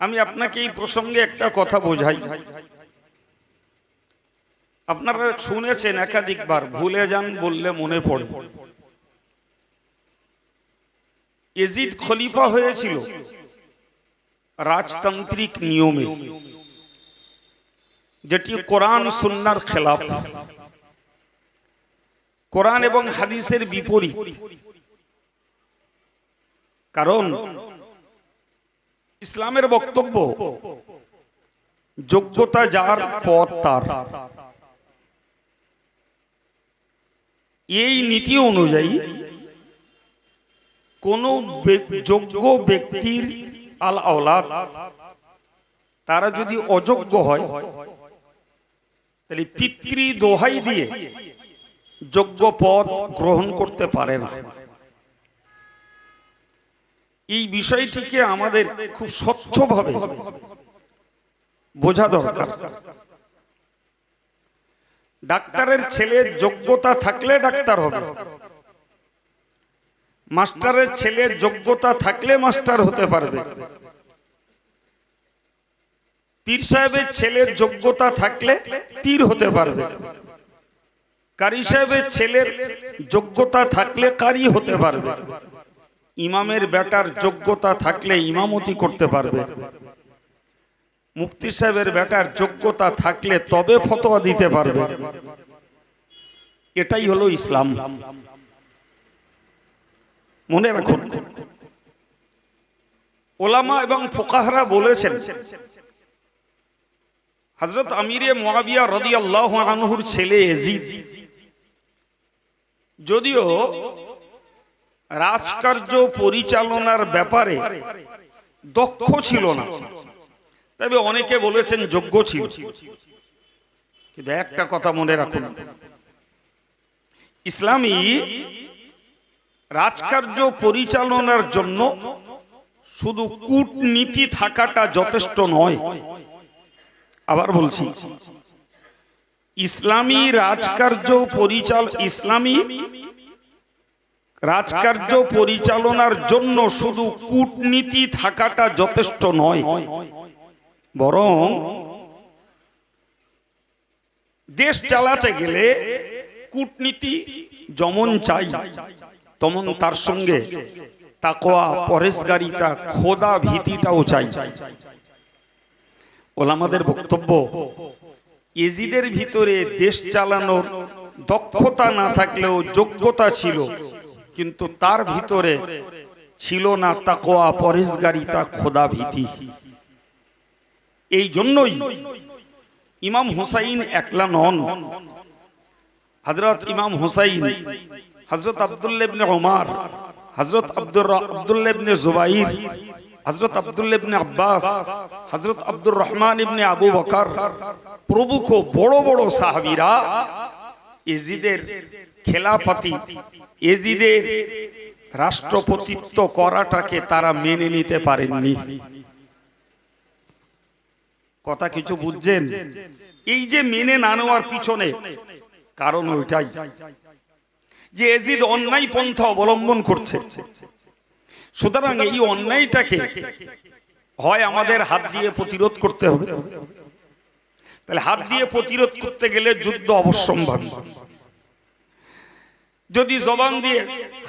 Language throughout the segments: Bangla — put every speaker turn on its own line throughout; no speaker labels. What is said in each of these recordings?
আমি আপনাকে এই প্রসঙ্গে একটা কথা বোঝাই। আপনারা শুনেছেন একাধিকবার, ভুলে যান বললে মনে পড়ে। এজিদ খলিফা হয়েছিল রাজতান্ত্রিক নিয়মে, যেটি কোরআন সুন্নার খেলাফ। কোরআন এবং হাদিসের বিপরীত। কারণ ইসলামের বক্তব্য। যোগ্যতা যার পথ তার। এই নীতি অনুযায়ী কোন যোগ্য ব্যক্তির আল আওলাদ, তারা যদি অযোগ্য হয়, তাহলে পিতৃ দোহাই দিয়ে যোগ্য পদ গ্রহণ করতে পারে না। এই বিষয়টিকে আমাদের খুব স্বচ্ছভাবে বোঝা দরকার। ডাক্তারের ছেলের যোগ্যতা থাকলে ডাক্তার হবে। মাস্টারের ছেলের যোগ্যতা থাকলে মাস্টার হতে পারবে। পীর সাহেবের ছেলের যোগ্যতা থাকলে পীর হতে পারবে। কারি সাহেবের ছেলের যোগ্যতা থাকলে কারি হতে পারবে। ইমামের বেটার যোগ্যতা থাকলে ইমামতি করতে পারবে। মুফতি সাহেবের বেটার যোগ্যতা থাকলে তবে ফতোয়া দিতে পারবে। এটাই হলো ইসলাম। মনে রাখুন, ওলামা এবং ফোকাহরা বলেছেন হজরত আমিরে মোয়াবিয়া রদি আল্লাহ আনহুর ছেলে যদিও রাজকার্য পরিচালনার ব্যাপারে দক্ষ ছিল না। তবে অনেকে বলেছেন যোগ্য ছিল। কিন্তু একটা কথা মনে রাখুন। ইসলামী রাজকার্য পরিচালনার জন্য শুধু কূটনীতি থাকাটা যথেষ্ট নয়। আবার বলছি, ইসলামী রাজকার্য পরিচাল, ইসলামী রাজকার্য পরিচালনার জন্য শুধু কূটনীতি থাকাটা যথেষ্ট নয়। বরং দেশ চালাতে গেলে কূটনীতি যেমন চাই, তমন তার সঙ্গে তাকোয়া পরেশগারিতা খোদা ভীতিটাও চাই। ওলামাদের বক্তব্য এজিদের ভিতরে দেশ চালানোর দক্ষতা না থাকলেও যোগ্যতা ছিল। কিন্তু তার ভিতরে ছিল না তাকোয়া পরেশগারিতা খোদা ভীতি এই জন্যই ইমাম হুসাইন একলা নন। হজরত ইমাম হুসাইন হজরত আবদুল্লেবনে ওমার হজরত আব্দুর আবদুল্লেবনে জুবাইর হজরত আবদুল্লেবনে আব্বাস হজরত আব্দুর রহমান ইবনে আবু বকর প্রমুখ বড় বড় সাহাবীরা এজিদের খেলাপাতি এজিদের রাষ্ট্রপতিত্ব করাটাকে তারা মেনে নিতে পারেননি। কথা কিছু বুঝছেন? এই যে মেনে না নেওয়ার পিছনে কারণ ওইটাই, যে এজিদ অন্যায় পন্থা অবলম্বন করছে। সুতরাং এই অন্যায়টাকে হয় আমাদের হাত দিয়ে প্রতিরোধ করতে হবে। তাহলে হাত দিয়ে প্রতিরোধ করতে গেলে যুদ্ধ অবশ্যম্ভাব যদি জবান দিয়ে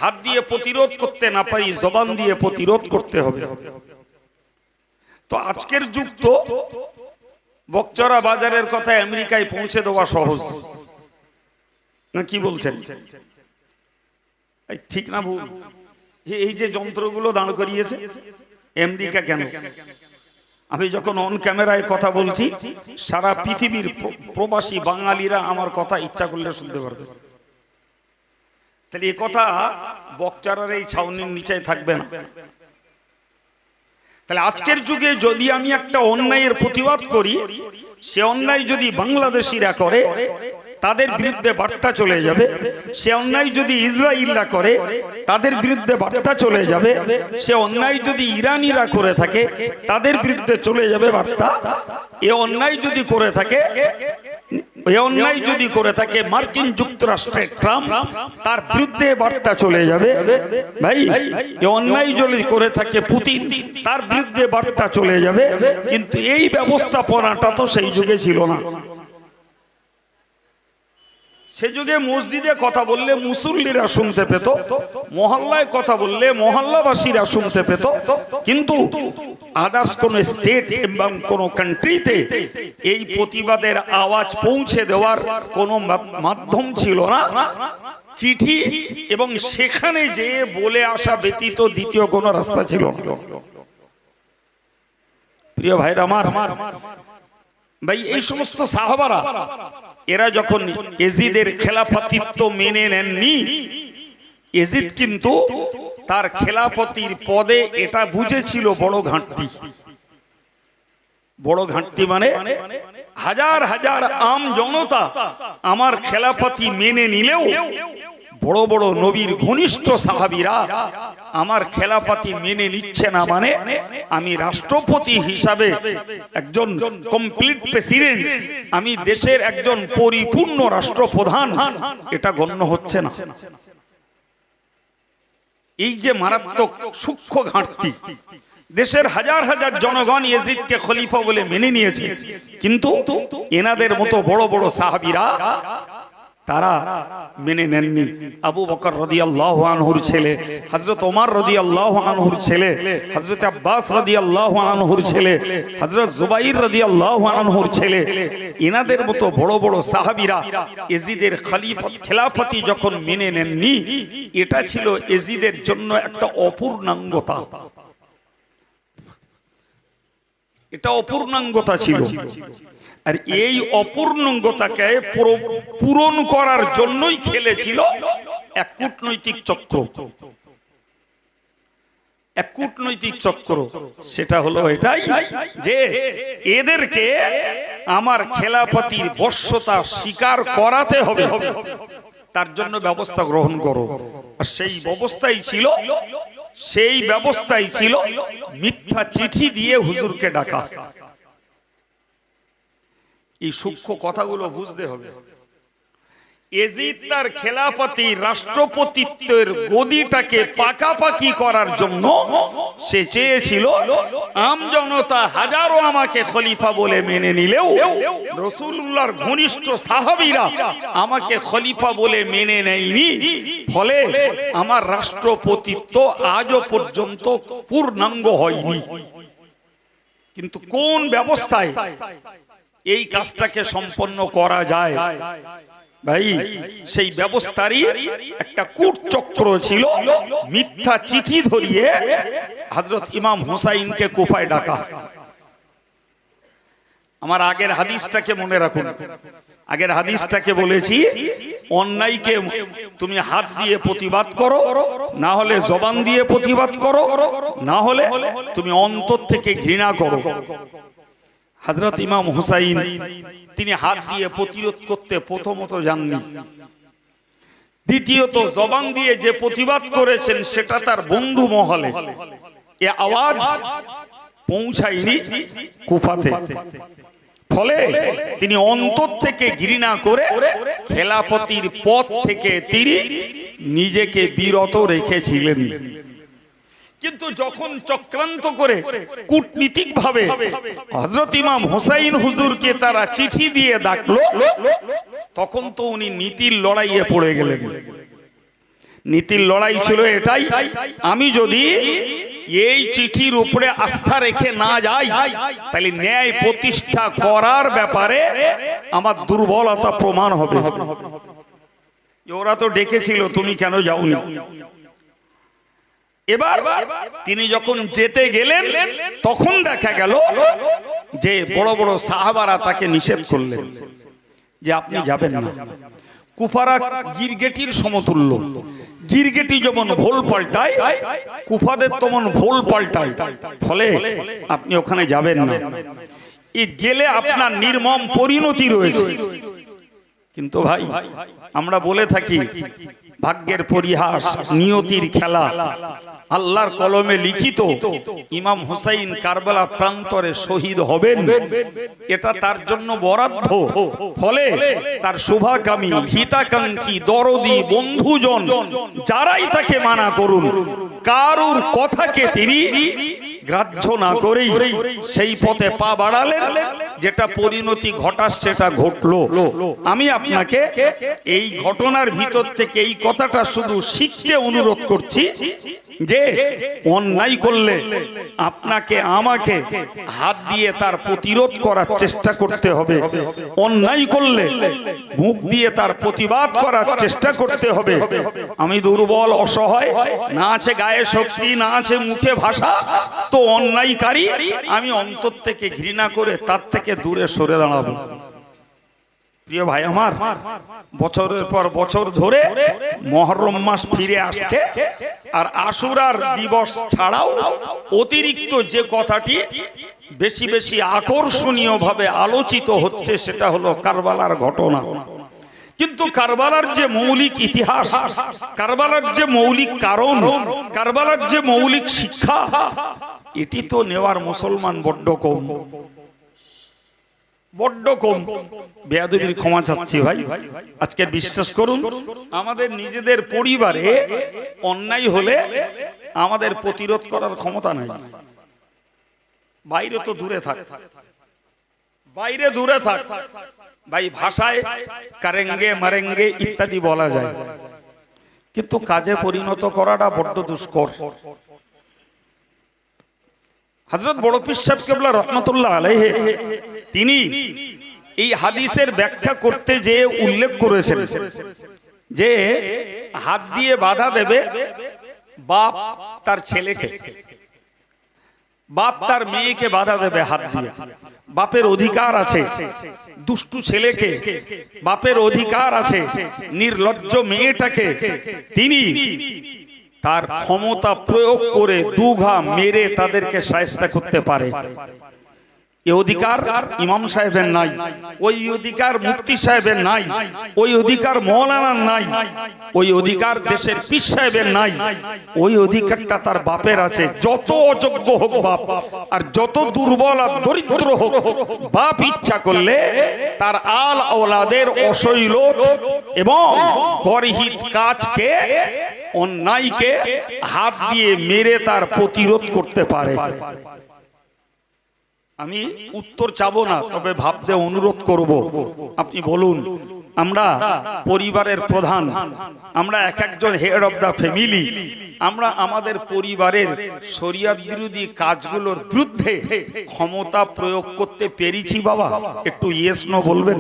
হাত দিয়ে প্রতিরোধ করতে না পারি জবান দিয়ে প্রতিরোধ করতে হবে। তো আজকের যুগ তো বকচরা বাজারের কথা আমেরিকায় পৌঁছে দেওয়া সহজ। না কি বলছেন? ঠিক না ভুল এই যে যন্ত্রগুলো দাঁড় করিয়েছে আমেরিকা কেন? আমি যখন অন ক্যামেরায় কথা বলছি সারা পৃথিবীর প্রবাসী বাঙালিরা আমার কথা ইচ্ছা করলে শুনতে পারবে। তাহলে এ কথা বকচারার এই ছাউনির নিচে থাকবে না। তাহলে আজকের যুগে যদি আমি একটা অন্যায়ের প্রতিবাদ করি সে অন্যায় যদি বাংলাদেশিরা করে তাদের বিরুদ্ধে বার্তা চলে যাবে। সে অন্যায় যদি ইসরায়েলরা করে তাদের বিরুদ্ধে বার্তা চলে যাবে। সে অন্যায় যদি ইরানিরা করে থাকে তাদের বিরুদ্ধে চলে যাবে বার্তা। এ অন্যায় যদি করে থাকে ওই অন্যায় যদি করে থাকে মার্কিন যুক্তরাষ্ট্রের ট্রাম্প তার বিরুদ্ধে বার্তা চলে যাবে। ভাই এই অন্যায় যদি করে থাকে পুতিন তার বিরুদ্ধে বার্তা চলে যাবে। কিন্তু এই ব্যবস্থাপনাটা তো সেই যুগে ছিল না। সে যুগে মসজিদে কথা বললে মুসল্লিরা শুনতে পেত, মহল্লায় কথা বললে মহল্লাবাসীরা শুনতে পেত। কিন্তু আদার্স কোন স্টেট এবং কোন কান্ট্রিতে এই প্রতিবাদের আওয়াজ পৌঁছে দেওয়ার কোনো মাধ্যম ছিল না। চিঠি এবং সেখানে যে বলে আসা ব্যতীত দ্বিতীয় কোনো রাস্তা ছিল প্রিয় ভাইরা আমার, ভাই, এই সমস্ত সাহাবারা এরা যখন এজিদের খেলাফাতিত্ব মেনে নেননি, এজিদ কিন্তু তার খেলাপতির পদে এটা বুঝেছিল বড় ঘাটতি। বড় ঘাটতি মানে হাজার হাজার আম জনতা আমার খেলাপতি মেনে নিলেও বড় বড় নবীর ঘনিষ্ঠ সাহাবিরা আমার খেলাপাতি মেনে নিচ্ছে না মানে আমি রাষ্ট্রপতি হিসাবে একজন কমপ্লিট প্রেসিডেন্ট আমি দেশের একজন পরিপূর্ণ রাষ্ট্রপ্রধান, এটা গণ্য হচ্ছে না। এই যে মারাত্মক সূক্ষ্ম ঘাটতি, দেশের হাজার হাজার জনগণ ইয়েজিদকে খলিফা বলে মেনে নিয়েছে, কিন্তু এনাদের মতো বড় বড় সাহাবীরা তারা মেনে নেননি। আবু বকর রদি আল্লাহ আনহুর ছেলে হজরত ওমর রদি আল্লাহ আনহুর ছেলে হজরত আব্বাস রদি আল্লাহ আনহুর ছেলে হজরত জুবাইর রদি আল্লাহ আনহুর ছেলে এনাদের মতো বড় বড় সাহাবিরা এজিদের খলিফত, খেলাফতি যখন মেনে নেননি, এটা ছিল এজিদের জন্য একটা অপূর্ণাঙ্গতা। এটা অপূর্ণাঙ্গতা ছিল। আর এই অপূর্ণাঙ্গতাকে পূরণ করার জন্যই খেলেছিল এক কূটনৈতিক চক্র। এক কূটনৈতিক চক্র। সেটা হলো এটাই যে এদেরকে আমার খেলাপতির বর্ষতা স্বীকার করাতে হবে। তার জন্য ব্যবস্থা গ্রহণ করো। আর সেই ব্যবস্থাই ছিল, সেই ব্যবস্থাই ছিল মিথ্যা চিঠি দিয়ে হুজুরকে ডাকা। এই সূক্ষ্ম কথাগুলো বুঝতে হবে। এজিদ তার খেলাপতি রাষ্ট্রপতিত্বের গদিটাকে পাকাপাকি করার জন্য সে চেয়েছিল, আম জনতা হাজারো আমাকে খলিফা বলে মেনে নিলেও রসুল্লাহর ঘনিষ্ঠ সাহাবীরা আমাকে খলিফা বলে মেনে নেয়নি। ফলে আমার রাষ্ট্রপতিত্ব আজও পর্যন্ত পূর্ণাঙ্গ হয়নি। কিন্তু কোন ব্যবস্থায় এই কাজটাকে সম্পন্ন করা যায়। ভাই, সেই ব্যবস্থারই একটা কূট চক্র ছিল, মিথ্যা চিঠি ধরিয়ে হজরত ইমাম হুসাইনকে কোপায় ডাকা। আমার আগের হাদিসটাকে মনে রাখুন। আগের হাদিসটাকে বলেছি, অন্যায়কে তুমি হাত দিয়ে প্রতিবাদ করো, না হলে জবান দিয়ে প্রতিবাদ করো, না হলে তুমি অন্তর থেকে ঘৃণা করো। হজরত ইমাম হুসাইন, তিনি হাত দিয়ে প্রতিরোধ করতে প্রথমত যাননি। দ্বিতীয়ত, জবান দিয়ে যে প্রতিবাদ করেছেন, সেটা তার বন্ধু মহলে। এ আওয়াজ পৌঁছায়নি কুফাতে। ফলে তিনি অন্তর থেকে ঘৃণা করে খেলাপতির পথ থেকে তিনি নিজেকে বিরত রেখেছিলেন। কিন্তু যখন চক্রান্ত করে কূটনীতিক ভাবে হজরত ইমাম হোসাইন হুজুরকে তারা চিঠি দিয়ে ডাকলো তখন তো উনি নীতির লড়াইয়ে পড়ে গেলেন। নীতির লড়াই ছিল এটাই আমি যদি এই চিঠির উপরে আস্থা রেখে না যাই তাহলে ন্যায় প্রতিষ্ঠা করার ব্যাপারে আমার দুর্বলতা প্রমাণ হবে। ওরা তো ডেকেছিল তুমি কেন যাও যাওনি? এবার তিনি যখন যেতে গেলেন তখন দেখা গেল যে বড় বড় সাহাবারা তাকে নিষেধ করলেন যে আপনি যাবেন না। কুফারা গিরগেটির সমতুল্য। গিরগেটি যেমন ভোল পাল্টায় কুফাদের তেমন ভোল পাল্টায়। ফলে আপনি ওখানে যাবেন না। গেলে আপনার নির্মম পরিণতি রয়েছে। কিন্তু ভাই আমরা বলে থাকি ভাগ্যের পরিহাস নিয়তির খেলা। আল্লাহর কলমে লিখিত ইমাম হুসাইন কারবালা প্রান্তরে শহীদ হবেন। এটা তার জন্য বরাদ্দ। ফলে তার শুভাকামী, হিতাকাঙ্ক্ষী, দরদি বন্ধুজন, যারাই তাকে মানা করুন, কারুর কথাকে তিনি গ্রাহ্য না করেই সেই পথে পা বাড়ালেন, যেটা পরিণতি ঘটাস সেটা ঘটলো। আমি আপনাকে এই ঘটনার ভিতর থেকে এই কথাটা শুধু শিখতে অনুরোধ করছি যে অন্যায় করলে আপনাকে, আমাকে হাত দিয়ে তার প্রতিরোধ করার চেষ্টা করতে হবে। অন্যায় করলে মুখ দিয়ে তার প্রতিবাদ করার চেষ্টা করতে হবে। আমি দুর্বল, অসহায়, না আছে গায়ে শক্তি, না আছে মুখে ভাষা, তো অন্যায়কারী আমি অন্তর থেকে ঘৃণা করে তার থেকে দূরে সরে দাঁড়াবো। প্রিয় ভাই আমার, বছরের পর বছর ধরে মহরম মাস ফিরে আসছে আর আশুরার দিবস ছাড়াও অতিরিক্ত যে কথাটি বেশি বেশি আকর্ষণীয় ভাবে আলোচিত হচ্ছে সেটা হলো কারবালার ঘটনা। কিন্তু কারবালার যে মৌলিক ইতিহাস, কারবালার যে মৌলিক কারণ, কারবালার যে মৌলিক শিক্ষা, এটি তো নেওয়ার মুসলমান বড্ড কম। বড্ড কম। বেয়াদবির ক্ষমা চাচ্ছি ভাই। আজকে বিশ্বাস করুন, আমাদের নিজেদের পরিবারে অন্যায় হলে আমাদের প্রতিরোধ করার ক্ষমতা নাই। বাইরে তো দূরে থাক। বাইরে দূরে থাক। ভাই ভাষায় কারেঙ্গে মারেঙ্গে ইত্যাদি বলা যায়। কিন্তু কাজে পরিণত করাটা বড্ড দুষ্কর। হজরত বড় পীর সাহেব কেবলা রহমতুল্লাহ আলাইহে, তিনি এই হাদিসের ব্যাখ্যা করতে যে উল্লেখ করেছেন যে হাত দিয়ে বাধা দেবে বাপ তার ছেলেকে। বাপ তার মেয়েকে বাধা দেবে হাত দিয়ে। বাপের অধিকার আছে, দুষ্টু ছেলেকে বাপের অধিকার আছে, নির্লজ্জ মেয়েটাকে তিনি তার ক্ষমতা প্রয়োগ করে দুঘা মেরে তাদেরকে সায়স্তা করতে পারে। অধিকার ইমাম সাহেবের নাই, ওই অধিকার মুক্তি সাহেবের নাই, ওই অধিকার মৌলানার নাই, ওই অধিকার দেশের পীর সাহেবের নাই, ওই অধিকারটা তার বাপের আছে। যত অযোগ্য হোক বাপ, আর যত দুর্বল আর দরিদ্র হোক, বাপ ইচ্ছা করলে তার আল ওলাদের অশৈল এবং গরহিত কাজকে, অন্যায়কে হাত দিয়ে মেরে তার প্রতিরোধ করতে পারে। আমি উত্তর চাবো না, তবে ভাবতে অনুরোধ করব। আপনি বলুন, আমরা পরিবারের প্রধান, আমরা এক একজন হেড অফ দ্য ফ্যামিলি আমরা আমাদের পরিবারের শরিয়াত বিরোধী কাজগুলোর বিরুদ্ধে ক্ষমতা প্রয়োগ করতে পেরেছি বাবা। একটু ইয়েস নো বলবেন?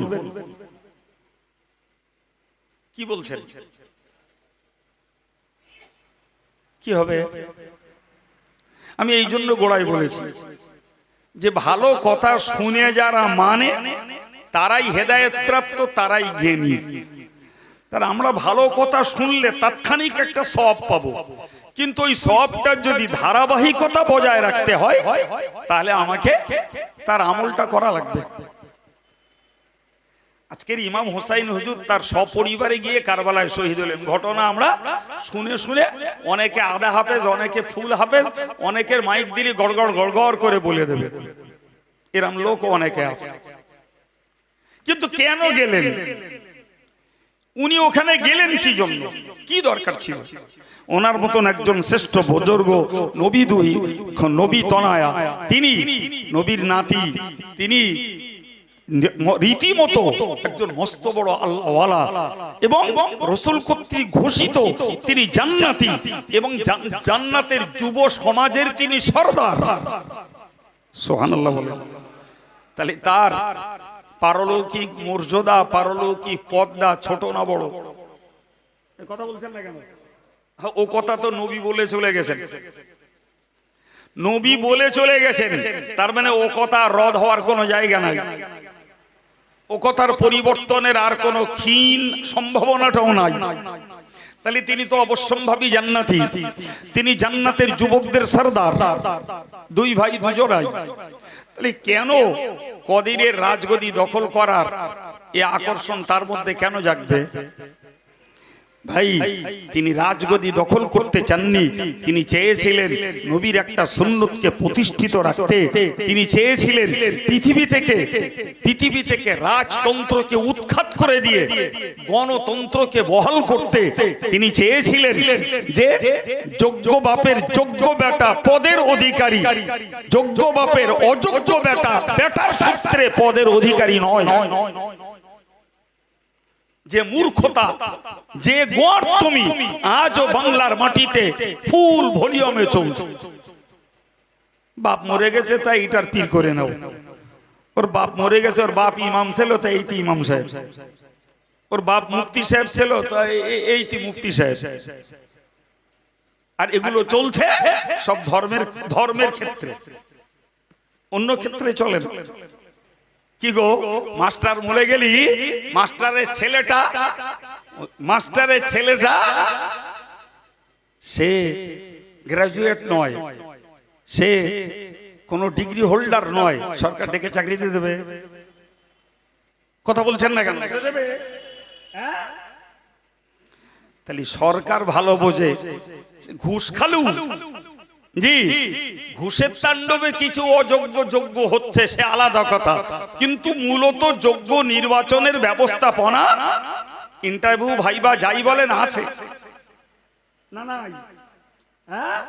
কি বলছেন? কি হবে? আমি এই জন্য গোড়ায় বলেছি যে ভালো কথা শুনে যারা মানে তারাই হেদায়ত প্রাপ্ত তারাই জ্ঞানী। তার আমরা ভালো কথা শুনলে তাৎক্ষণিক একটা সব পাবো। কিন্তু ওই সবটার যদি ধারাবাহিকতা বজায় রাখতে হয়, তাহলে আমাকে তার আমলটা করা লাগবে। আজকের ইমাম হোসাইন হুজুর তার সপরিবারে গিয়ে কারবালায় শহীদ হলেন। ঘটনা আমরা শুনে শুনে অনেকে আধা হাফেজ, অনেকে ফুল হাফেজ, অনেকের মাইক দিলে গড়গড় গড়গড় করে বলে দেবে। এরম লোক অনেকে আছে। কিন্তু কেন গেলেন? উনি ওখানে গেলেন কি জন্য? কি দরকার ছিল? ওনার মতন একজন শ্রেষ্ঠ বুজুর্গ, নবী দুই, নবী তনায়া, তিনি, নবীর নাতি, তিনি রীতিমতো একজন মস্ত বড় আল্লাহওয়ালা এবং রসুল কর্তৃক ঘোষিত তিনি জান্নাতি এবং জান্নাতের যুব সমাজের তিনি সর্দার। বলে। তাহলে তার পারলৌকিক মর্যাদা পারলৌকিক পদ্মা ছোট না বড়? কথা বলছেন না কেন? হ্যাঁ, ও কথা তো নবী বলে চলে গেছেন। নবী বলে চলে গেছেন তার মানে ও কথা রদ হওয়ার কোনো জায়গা নাই। ও কথার পরিবর্তনের আর কোনো ক্ষীণ সম্ভাবনাটাও নাই। তাহলে তিনি তো অবশ্যম্ভাবী জান্নাতি। তিনি জান্নাতের যুবকদের সর্দার। দুই ভাই দুজনাই। তাহলে কেন কদিনের রাজগদি দখল করার এ আকর্ষণ তার মধ্যে কেন জাগবে? ভাই, তিনি রাজগদি দখল করতে চাননি। তিনি চেয়েছিলেন নবীর একটা সুন্নতকে প্রতিষ্ঠিত রাখতে। তিনি চেয়েছিলেন পৃথিবী থেকে পৃথিবী থেকে রাজতন্ত্রকে উৎখাত করে দিয়ে, গণতন্ত্রকে বহাল করতে। তিনি চেয়েছিলেন যে যোগ্য বাপের যোগ্য বেটা পদের অধিকারী, যোগ্য বাপের অযোগ্য বেটা বেটার সূত্রে পদের অধিকারী নয়। যে মূর্খতা, যে গড় তুমি, আজও বাংলার মাটিতে ফুল ভলিউমে চলছে। বাপ মরে গেছে, তাই এটার পীর করে নাও। ওর বাপ মরে গেছে, ওর বাপ ইমাম ছিল, তাই এই ইমাম সাহেব। ওর বাপ মুফতি সাহেব ছিল, তাই এই মুফতি সাহেব। আর এগুলো চলছে সব ধর্মের ধর্মের ক্ষেত্রে। অন্য ক্ষেত্রে চলে না। কি গো? মাস্টার মরে গেলি? মাস্টারের ছেলেটা? মাস্টারের ছেলেটা? সে গ্রাজুয়েট নয়। সে কোনো ডিগ্রি হোল্ডার নয়। সরকার ডেকে চাকরি দিয়ে দেবে। কথা বলছেন না কেন? তাহলে সরকার ভালো বোঝে। ঘুষ খালু। জি, ঘুষের তাণ্ডবে কিছু অযোগ্য যোগ্য হচ্ছে, সে আলাদা কথা। কিন্তু মূলত যোগ্য নির্বাচনের ব্যবস্থাপনা ইন্টারভিউ ভাইবা যাই বলেন আছে। না না হ্যাঁ?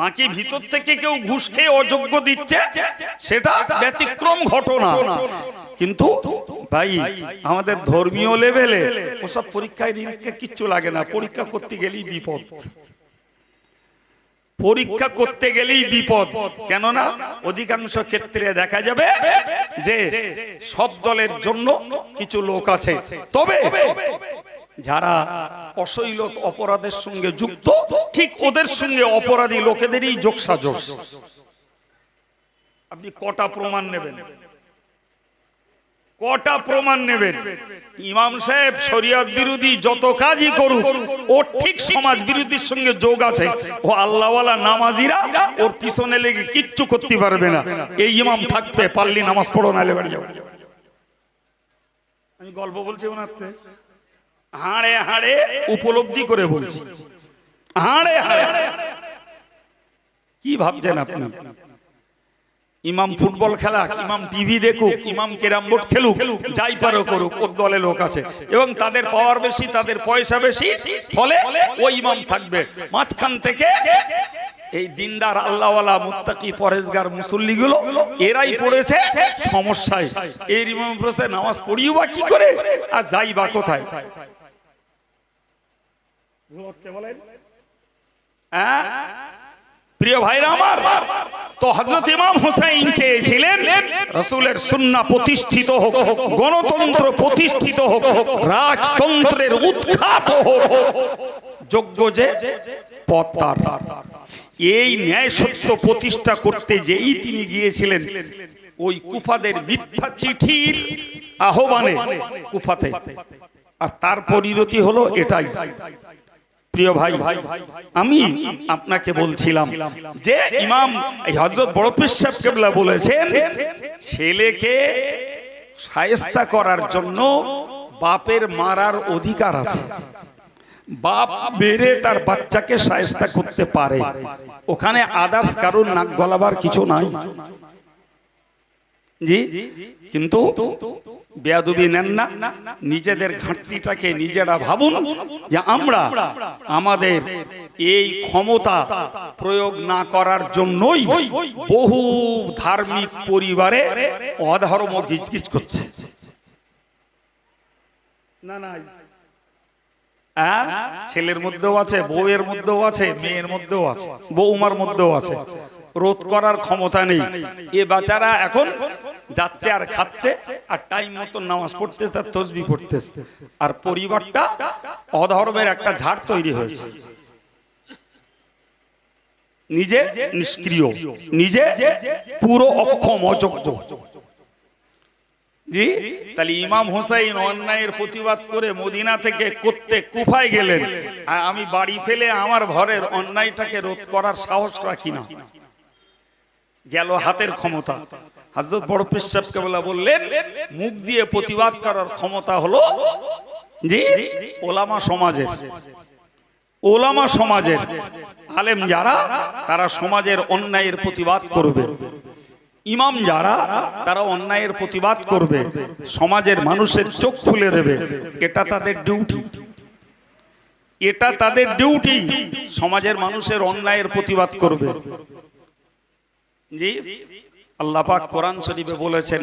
বাকি ভিতর থেকে কেউ ঘুষ খেয়ে অযোগ্য দিচ্ছে, সেটা ব্যতিক্রম ঘটনা। কিন্তু ভাই, আমাদের ধর্মীয় লেভেলে ওসব পরীক্ষায় নিরীক্ষা কিচ্ছু লাগে না, পরীক্ষা করতে গেলেই বিপদ। পরীক্ষা করতে গেলেই বিপদ। কেননা অধিকাংশ ক্ষেত্রে দেখা যাবে যে সব দলের জন্য কিছু লোক আছে। তবে যারা অশৈলত অপরাধের সঙ্গে যুক্ত, ঠিক ওদের সঙ্গে অপরাধী লোকেদেরই যোগসাযোগ আপনি কটা প্রমাণ নেবেন? কটা প্রমাণ নেবেন? ইমাম সাহেব শরিয়ত বিরোধী যত কাজই করুক ও ঠিক সমাজ বিরোধীর সঙ্গে যোগ আছে। ও আল্লাহওয়ালা নামাজিরা ওর পিছনে লেগে কিচ্ছু করতে পারবে না। এই ইমাম থাকবে পারলি নামাজ পড়ো নালে বাড়ি যাও। আমি গল্প বলছি ওনার। হাড়ে হাড়ে উপলব্ধি করে বলছি। হাড়ে হাড়ে। কি ভাবছেন আপনি? ইমাম ফুটবল খেলা ইমাম টিভি দেখুক ইমাম ক্যারাম বোর্ড খেলুক যাই পারো করুক ওর দলে লোক আছে। এবং তাদের পাওয়ার বেশি তাদের পয়সা বেশি ফলে ওই ইমাম থাকবে। মাঝখান থেকে এই দিনদার আল্লাহওয়ালা মুত্তাকি পরেজগার মুসল্লিগুলো এরাই পড়েছে সমস্যায়। এই ইমাম প্রশ্নে নামাজ পড়িও বা কি করে? আর যাই বা কোথায়? হ্যাঁ? প্রিয় ভাইরা আমার, তো হজরত ইমাম হুসাইন চেয়েছিলেন, রসুলের সুন্না প্রতিষ্ঠিত হোক, গণতন্ত্র প্রতিষ্ঠিত হোক, রাজতন্ত্রের উৎখাত হোক, যোগ্য যে পথ তার। এই ন্যায় সত্য প্রতিষ্ঠা করতে যেই তিনি গিয়েছিলেন, ওই কুফাদের মিথ্যা চিঠির আহ্বানে কুফাতে। আর তার পরিণতি হলো এটাই। প্রিয় ভাই ভাই আমি আপনাকে বলছিলাম যে ইমাম হজরত বড় পেশাব বলেছেন, ছেলেকে সায়স্তা করার জন্য বাপের মারার অধিকার আছে। বাপ বেড়ে তার বাচ্চাকে সায়স্তা করতে পারে। ওখানে আদার্স কারোর নাক গলাবার কিছু নাই। জি, কিন্তু বেয়াদুবি নেন না নিজেদের ঘাটতিটাকে নিজেরা ভাবুন যে আমরা আমাদের এই ক্ষমতা প্রয়োগ না করার জন্যই বহু ধার্মিক পরিবারে অধর্ম গিজগিজ করছে না না? ছেলের মধ্যেও আছে, বউয়ের মধ্যেও আছে, মেয়ের মধ্যেও আছে, বৌমার মধ্যেও আছে। রোধ করার ক্ষমতা নেই। এ বাচ্চারা এখন যাচ্ছে আর খাচ্ছে আর টাইম মতো নামাজ পড়তেছে আর তসবি পড়তেছে। আর পরিবারটা অধর্মের একটা ঝাড় তৈরি হয়েছে। নিজে নিষ্ক্রিয়, নিজে পুরো অক্ষম, অযোগ্য। জি? তাহলে ইমাম হোসাইন অন্যায়ের প্রতিবাদ করে মদিনা থেকে করতে কুফায় গেলেন। আমি বাড়ি ফেলে আমার ঘরের অন্যায়টাকে রোধ করার সাহস রাখি না। গেল হাতের ক্ষমতা। হাজরত বড় পেশাবকে বলা বললেন, মুখ দিয়ে প্রতিবাদ করার ক্ষমতা হলো জি? ওলামা সমাজের। ওলামা সমাজের আলেম যারা, তারা সমাজের অন্যায়ের প্রতিবাদ করবে। ইমাম যারা, তারা অন্যায়ের প্রতিবাদ করবে, সমাজের মানুষের চোখ খুলে দেবে। এটা তাদের ডিউটি এটা তাদের ডিউটি সমাজের মানুষের অন্যায়ের প্রতিবাদ করবে। জি, আল্লাহ পাক কোরআন শরীফে বলেছেন